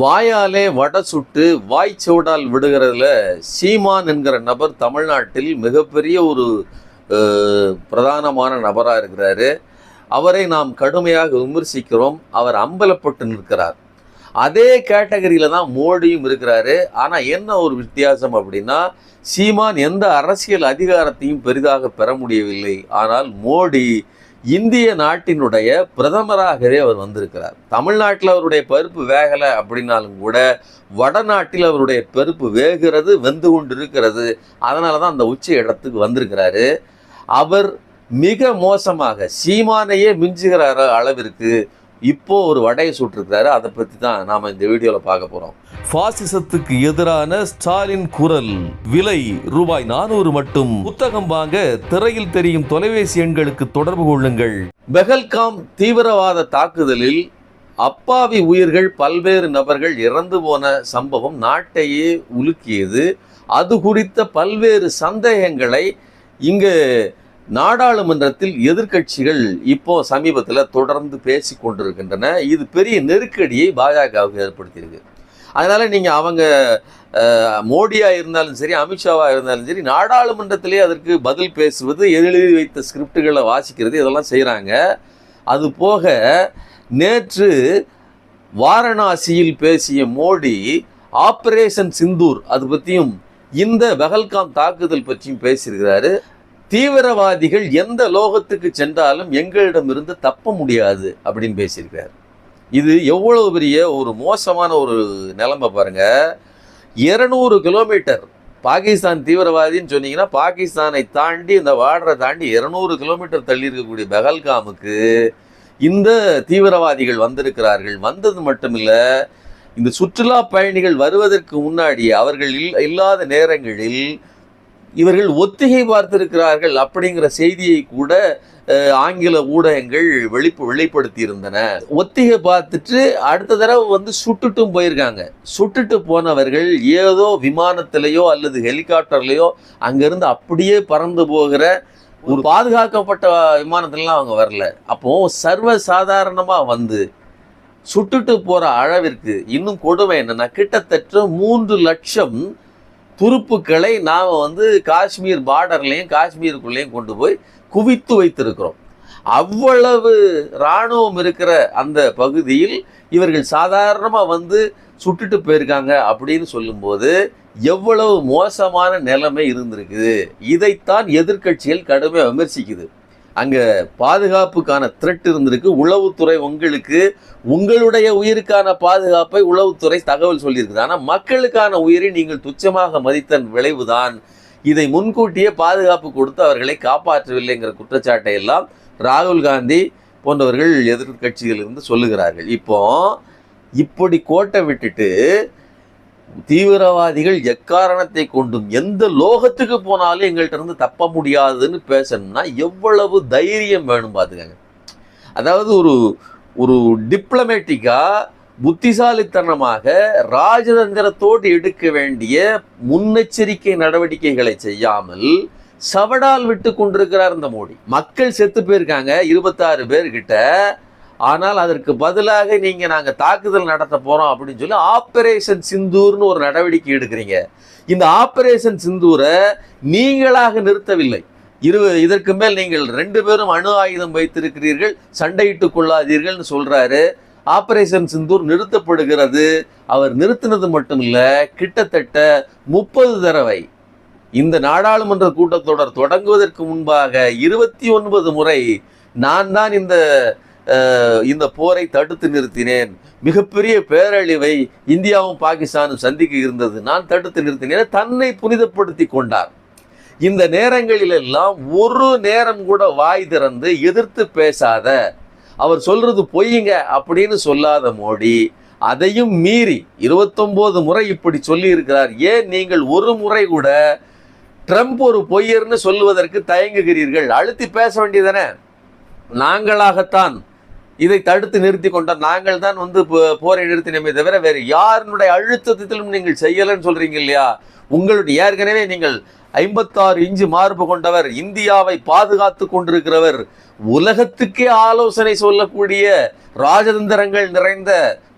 வாயாலே வடை சுட்டு வாய்ச்சோடால் விடுகிறதுல சீமான் என்கிற நபர் தமிழ்நாட்டில் மிகப்பெரிய ஒரு பிரதானமான நபராக இருக்கிறாரு. அவரை நாம் கடுமையாக விமர்சிக்கிறோம். அவர் அம்பலப்பட்டு நிற்கிறார். அதே கேட்டகரியில் தான் மோடியும் இருக்கிறாரு. ஆனால் என்ன ஒரு வித்தியாசம் அப்படின்னா சீமான் எந்த அரசியல் அதிகாரத்தையும் பெரிதாக பெற முடியவில்லை. ஆனால் மோடி இந்திய நாட்டினுடைய பிரதமராகவே அவர் வந்திருக்கிறார். தமிழ்நாட்டில் அவருடைய பருப்பு வேகலை அப்படின்னாலும் கூட வடநாட்டில் அவருடைய பருப்பு வேகிறது வெந்து கொண்டு இருக்கிறது அதனால தான் அந்த உச்ச இடத்துக்கு வந்திருக்கிறாரு. அவர் மிக மோசமாக சீமானையே மிஞ்சுகிற அளவிற்கு இப்போது ஒரு வடையை சுட்டிருக்கிறாரு. அதை பற்றி தான் நாம் இந்த வீடியோவில் பார்க்க போகிறோம் பாசிசத்துக்கு எதிரான ஸ்டாலின் குரல். விலை ரூபாய் நானூறு மட்டும். புத்தகம் வாங்க திரையில் தெரியும் தொலைபேசி எண்களுக்கு தொடர்பு கொள்ளுங்கள். பெஹல்காம் தீவிரவாத தாக்குதலில் அப்பாவி உயிர்கள் பல்வேறு நபர்கள் இறந்து போன சம்பவம் நாட்டையே உலுக்கியது. அது குறித்த பல்வேறு சந்தேகங்களை இங்கு நாடாளுமன்றத்தில் எதிர்க்கட்சிகள் இப்போ சமீபத்தில் தொடர்ந்து பேசி கொண்டிருக்கின்றன. இது பெரிய நெருக்கடியை பாஜகவுக்கு ஏற்படுத்தியிருக்கு. அதனால் நீங்கள் அவங்க மோடியாக இருந்தாலும் சரி அமித்ஷாவாக இருந்தாலும் சரி நாடாளுமன்றத்திலே அதற்கு பதில் பேசுவது எழுதி வைத்த ஸ்கிரிப்டுகளை வாசிக்கிறது இதெல்லாம் செய்கிறாங்க அது போக நேற்று வாரணாசியில் பேசிய மோடி ஆப்ரேஷன் சிந்தூர் அது பற்றியும் இந்த பகல்காம் தாக்குதல் பற்றியும் பேசியிருக்கிறாரு. தீவிரவாதிகள் எந்த லோகத்துக்கு சென்றாலும் எங்களிடமிருந்து தப்ப முடியாது அப்படின்னு பேசியிருக்கிறார். இது எவ்வளவு பெரிய ஒரு மோசமான ஒரு நிலைமை பாருங்க. இருநூறு கிலோமீட்டர். பாகிஸ்தான் தீவிரவாதின்னு சொன்னீங்கன்னா பாகிஸ்தானை தாண்டி இந்த வாடரை தாண்டி இருநூறு கிலோமீட்டர் தள்ளி இருக்கக்கூடிய பெகல்காமுக்கு இந்த தீவிரவாதிகள் வந்திருக்கிறார்கள். வந்தது மட்டுமில்லை இந்த சுற்றுலா பயணிகள் வருவதற்கு முன்னாடி அவர்கள் இல்- இல்லாத நேரங்களில் இவர்கள் ஒத்திகை பார்த்திருக்கிறார்கள் அப்படிங்கிற செய்தியை கூட ஆங்கில ஊடகங்கள் வெளிப்பு வெளிப்படுத்தி இருந்தன ஒத்திகை பார்த்துட்டு அடுத்த தடவை வந்து சுட்டுட்டும் போயிருக்காங்க. சுட்டுட்டு போனவர்கள் ஏதோ விமானத்திலேயோ அல்லது ஹெலிகாப்டர்லேயோ அங்கிருந்து அப்படியே பறந்து போகிற ஒரு பாதுகாக்கப்பட்ட விமானத்திலலாம் அவங்க வரல. அப்போ சர்வ சாதாரணமாக வந்து சுட்டுட்டு போகிற அளவிற்கு இன்னும் கொடுமை என்னன்னா கிட்டத்தட்ட மூன்று லட்சம் துருப்புக்களை நாம் வந்து காஷ்மீர் பார்டர்லேயும் காஷ்மீருக்குள்ளேயும் கொண்டு போய் குவித்து வைத்திருக்கிறோம். அவ்வளவு இராணுவம் இருக்கிற அந்த பகுதியில் இவர்கள் சாதாரணமாக வந்து சுட்டுட்டு போயிருக்காங்க அப்படின்னு சொல்லும்போது எவ்வளவு மோசமான நிலைமை இருந்திருக்குது. இதைத்தான் எதிர்க்கட்சிகள் கடுமையாக விமர்சிக்குது. அங்கே பாதுகாப்புக்கான த்ரெட் இருந்திருக்கு. உளவுத்துறை உங்களுக்கு உங்களுடைய உயிருக்கான பாதுகாப்பை உளவுத்துறை தகவல் சொல்லியிருக்குது. ஆனால் மக்களுக்கான உயிரை நீங்கள் துச்சமாக மதித்தன் விளைவுதான். இதை முன்கூட்டியே பாதுகாப்பு கொடுத்து அவர்களை காப்பாற்றவில்லைங்கிற குற்றச்சாட்டை எல்லாம் ராகுல் காந்தி போன்றவர்கள் எதிர்கட்சிகளிலிருந்து சொல்லுகிறார்கள். இப்போ இப்படி கோட்டை விட்டுட்டு தீவிரவாதிகள் எக்காரணத்தை கொண்டும் எந்த லோகத்துக்கு போனாலும் எங்கள்கிட்ட இருந்து தப்ப முடியாதுன்னு பேசணும்னா எவ்வளவு தைரியம் வேணும் பார்த்துக்கங்க அதாவது ஒரு ஒரு டிப்ளமேட்டிக்காக புத்திசாலித்தனமாக ராஜதந்திரத்தோடு எடுக்க வேண்டிய முன்னெச்சரிக்கை நடவடிக்கைகளை செய்யாமல் சவடால் விட்டு கொண்டிருக்கிறார் இந்த மோடி. மக்கள் செத்து போயிருக்காங்க இருபத்தாறு பேர்கிட்ட. ஆனால் அதற்கு பதிலாக நீங்கள் நாங்கள் தாக்குதல் நடத்த போகிறோம் அப்படின்னு சொல்லி ஆப்ரேஷன் சிந்தூர்னு ஒரு நடவடிக்கை எடுக்கிறீங்க. இந்த ஆப்ரேஷன் சிந்தூரை நீங்களாக நிறுத்தவில்லை. இரு இதற்கு மேல் நீங்கள் ரெண்டு பேரும் அணு ஆயுதம் வைத்திருக்கிறீர்கள் சண்டையிட்டுக் கொள்ளாதீர்கள்னு சொல்கிறாரு ஆப்ரேஷன் சிந்தூர் நிறுத்தப்படுகிறது. அவர் நிறுத்தினது மட்டும் இல்லை கிட்டத்தட்ட முப்பது தடவை. இந்த நாடாளுமன்ற கூட்டத்தொடர் தொடங்குவதற்கு முன்பாக இருபத்தி ஒன்பது முறை நான் தான் இந்த இந்த போரை தடுத்து நிறுத்தினேன். மிகப்பெரிய பேரழிவை இந்தியாவும் பாகிஸ்தானும் சந்திக்க இருந்தது. நான் தடுத்து நிறுத்தினேன். தன்னை புனிதப்படுத்தி கொண்டார். இந்த நேரங்களிலெல்லாம் ஒரு நேரம் கூட வாய் திறந்து எதிர்த்து பேசாத அவர் சொல்றது பொய்யுங்க அப்படின்னு சொல்லாத மோடி அதையும் மீறி இருபத்தொம்போது முறை இப்படி சொல்லி இருக்கிறார் ஏன் நீங்கள் ஒரு முறை கூட ட்ரம்ப் ஒரு பொய்யர்னு சொல்லுவதற்கு தயங்குகிறீர்கள்? அழுத்தி பேச வேண்டியதானே நாங்களாகத்தான். இதை தடுத்து நிறுத்தி கொண்டால் நாங்கள் தான் வந்து போ- போரை நிறுத்தினமே தவிர வேறு யாருனுடைய அழுத்தத்திலும் நீங்கள் செய்யலைன்னு சொல்றீங்க இல்லையா? உங்களுடைய ஏற்கனவே நீங்கள் ஐம்பத்தாறு இஞ்சு மார்பு கொண்டவர் இந்தியாவை பாதுகாத்து கொண்டிருக்கிறவர் உலகத்துக்கே ஆலோசனை சொல்லக்கூடிய ராஜதந்திரங்கள் நிறைந்த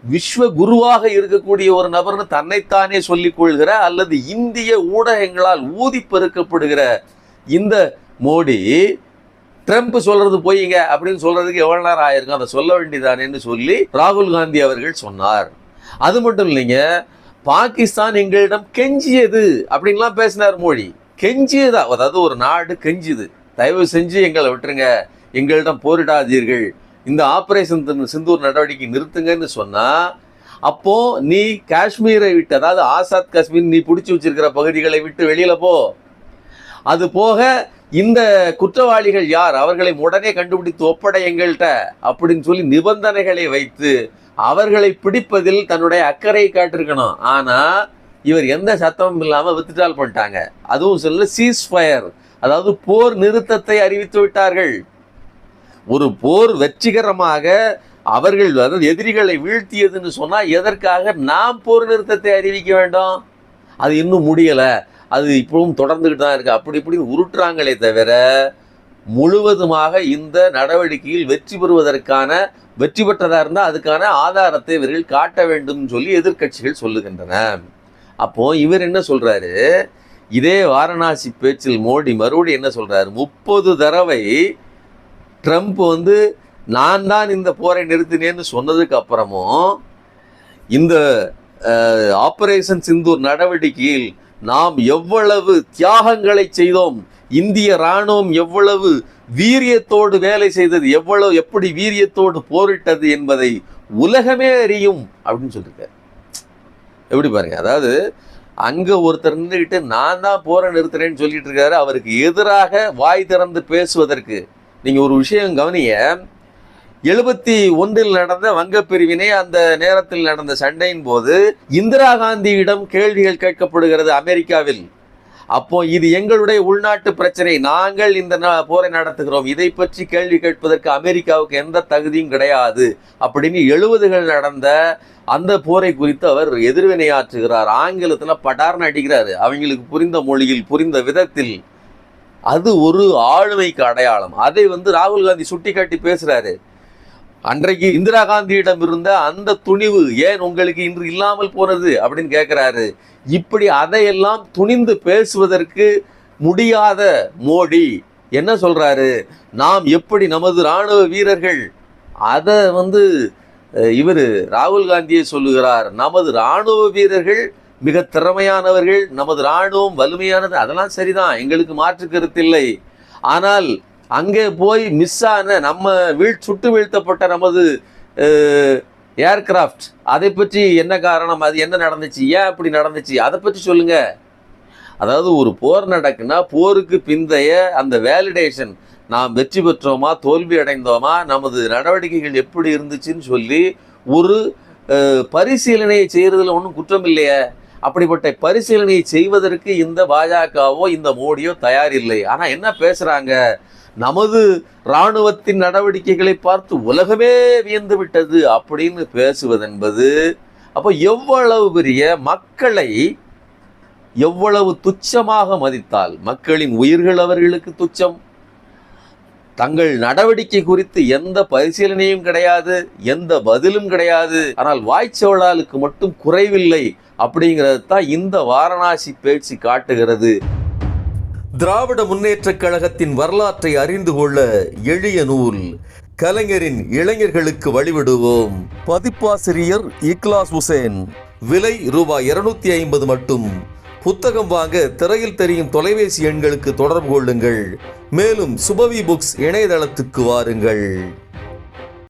விஸ்வ குருவாக இருக்கக்கூடிய ஒரு நபர்னு தன்னைத்தானே சொல்லிக் கொள்கிற அல்லது இந்திய ஊடகங்களால் ஊதி பெருக்கப்படுகிற இந்த மோடி ட்ரம்ப் சொல்றது போயிங்க அப்படின்னு சொல்றதுக்கு எவ்வளவு நேரம் ஆயிருக்கும்? அதை சொல்ல வேண்டியதானேன்னு சொல்லி ராகுல் காந்தி அவர்கள் சொன்னார். அது மட்டும் இல்லைங்க பாகிஸ்தான் எங்களிடம் கெஞ்சியது அப்படின்லாம் பேசினார் மோடி. கெஞ்சியதா? அதாவது ஒரு நாடு கெஞ்சுது. தயவு செஞ்சு எங்களை விட்டுருங்க. எங்களிடம் போரிடாதீர்கள். இந்த ஆப்ரேஷன் சிந்தூர் நடவடிக்கை நிறுத்துங்கன்னு சொன்னால் அப்போது நீ காஷ்மீரை விட்டு அதாவது ஆசாத் காஷ்மீர் நீ பிடிச்சி வச்சிருக்கிற பகுதிகளை விட்டு வெளியில் போ. அது போக இந்த குற்றவாளிகள் யார்? அவர்களை உடனே கண்டுபிடித்து ஒப்படை எங்கள்கிட்ட அப்படின்னு சொல்லி நிபந்தனைகளை வைத்து அவர்களை பிடிப்பதில் தன்னுடைய அக்கறையை காட்டிருக்கணும் ஆனால் இவர் எந்த சத்தமும் இல்லாமல் வித்துட்டால் பண்ணிட்டாங்க. அதுவும் சொல்ல சீஸ் ஃபயர் அதாவது போர் நிறுத்தத்தை அறிவித்து விட்டார்கள். ஒரு போர் வெற்றிகரமாக அவர்கள் அதாவது எதிரிகளை வீழ்த்தியதுன்னு சொன்னால் எதற்காக நாம் போர் நிறுத்தத்தை அறிவிக்க வேண்டும்? அது இன்னும் முடியலை. அது இப்பவும் தொடர்ந்துக்கிட்டு தான் இருக்குது அப்படி இப்படின்னு உருட்டுறாங்களே தவிர முழுவதுமாக இந்த நடவடிக்கையில் வெற்றி பெறுவதற்கான வெற்றி பெற்றதாக இருந்தால் அதுக்கான ஆதாரத்தை இவர்கள் காட்ட வேண்டும் சொல்லி எதிர்க்கட்சிகள் சொல்லுகின்றன. அப்போ இவர் என்ன சொல்கிறாரு இதே வாரணாசி பேச்சில் மோடி மறுபடியும் என்ன சொல்கிறாரு முப்பது தடவை ட்ரம்ப் வந்து நான் தான் இந்த போரை நிறுத்தினேன்னு சொன்னதுக்கு அப்புறமும் இந்த ஆப்ரேஷன் சிந்தூர் நடவடிக்கையில் நாம் எவ்வளவு தியாகங்களை செய்தோம் இந்திய ராணுவம் எவ்வளவு வீரியத்தோடு வேலை செய்தது எவ்வளவு எப்படி வீரியத்தோடு போரிட்டது என்பதை உலகமே அறியும் அப்படின்னு சொல்லியிருக்காரு எப்படி பாருங்க அதாவது அங்கே ஒருத்தர் நின்றுக்கிட்டு நான் தான் போரை நிறுத்துறேன்னு சொல்லிட்டு இருக்காரு அவருக்கு எதிராக வாய் திறந்து பேசுவதற்கு. நீங்கள் ஒரு விஷயம் கவனிய எழுபத்தி ஒன்றில் நடந்த வங்கப் பிரிவினை அந்த நேரத்தில் நடந்த சண்டையின் போது இந்திரா காந்தியிடம் கேள்விகள் கேட்கப்படுகிறது அமெரிக்காவில். அப்போ இது எங்களுடைய உள்நாட்டு பிரச்சனை. நாங்கள் இந்த ந- போரை நடத்துகிறோம். இதை பற்றி கேள்வி கேட்பதற்கு அமெரிக்காவுக்கு எந்த தகுதியும் கிடையாது. அப்படின்னு எழுபதுகள் நடந்த அந்த போரை குறித்து அவர் எதிர்வினையாற்றுகிறார். ஆங்கிலத்தில் படார்னு அடிக்கிறாரு. அவங்களுக்கு புரிந்த மொழியில் புரிந்த விதத்தில். அது ஒரு ஆளுமைக்கு அடையாளம். அதை வந்து ராகுல் காந்தி சுட்டி காட்டி பேசுகிறாரு அன்றைக்கு இந்திரா காந்தியிடம் இருந்த அந்த துணிவு ஏன் உங்களுக்கு இன்று இல்லாமல் போனது அப்படின்னு கேட்குறாரு இப்படி அதையெல்லாம் துணிந்து பேசுவதற்கு முடியாத மோடி. என்ன சொல்கிறாரு நாம் எப்படி நமது ராணுவ வீரர்கள்? அதை வந்து இவர் ராகுல் காந்தியை சொல்லுகிறார். நமது ராணுவ வீரர்கள் மிக திறமையானவர்கள் நமது ராணுவம் வலிமையானது அதெல்லாம் சரிதான். எங்களுக்கு மாற்று கருத்தில்லை ஆனால் அங்கே போய் மிஸ் ஆன நம்ம வீழ் சுட்டு வீழ்த்தப்பட்ட நமது ஏர்கிராஃப்ட் அதை பற்றி என்ன காரணம்? அது என்ன நடந்துச்சு? ஏன் அப்படி நடந்துச்சு? அதை பற்றி சொல்லுங்கள் அதாவது ஒரு போர் நடக்குன்னா போருக்கு பிந்தைய அந்த வேலிடேஷன் நாம் வெற்றி பெற்றோமா தோல்வி அடைந்தோமா நமது நடவடிக்கைகள் எப்படி இருந்துச்சுன்னு சொல்லி ஒரு பரிசீலனையை செய்கிறதுல ஒன்றும் குற்றம் இல்லையே. அப்படிப்பட்ட பரிசீலனையை செய்வதற்கு இந்த பாஜகவோ இந்த மோடியோ தயார் இல்லை ஆனால் என்ன பேசுகிறாங்க நமது இராணுவத்தின் நடவடிக்கைகளை பார்த்து உலகமே வியந்து விட்டது அப்படின்னு பேசுவதென்பது அப்போ எவ்வளவு பெரிய மக்களை எவ்வளவு துச்சமாக மதித்தால் மக்களின் உயிர்கள் அவர்களுக்கு துச்சம்? தங்கள் நடவடிக்கை குறித்து எந்த பரிசீலனையும் கிடையாது எந்த பதிலும் கிடையாது. ஆனால் வாய்ச்சோழாலுக்கு மட்டும் குறைவில்லை. அப்படிங்கிறது தான் இந்த வாரணாசி பேச்சு காட்டுகிறது. திராவிட முன்னேற்றக் கழகத்தின் வரலாற்றை அறிந்து கொள்ள எளிய நூல் கலைஞரின் இளைஞர்களுக்கு வழிவிடுவோம். பதிப்பாசிரியர் இக்லாஸ் ஹுசேன் விலை ரூபாய் இருநூத்தி ஐம்பது மட்டும். புத்தகம் வாங்க திரையில் தெரியும் தொலைபேசி எண்களுக்கு தொடர்பு கொள்ளுங்கள். மேலும் சுபவி புக்ஸ் இணையதளத்துக்கு வாருங்கள்.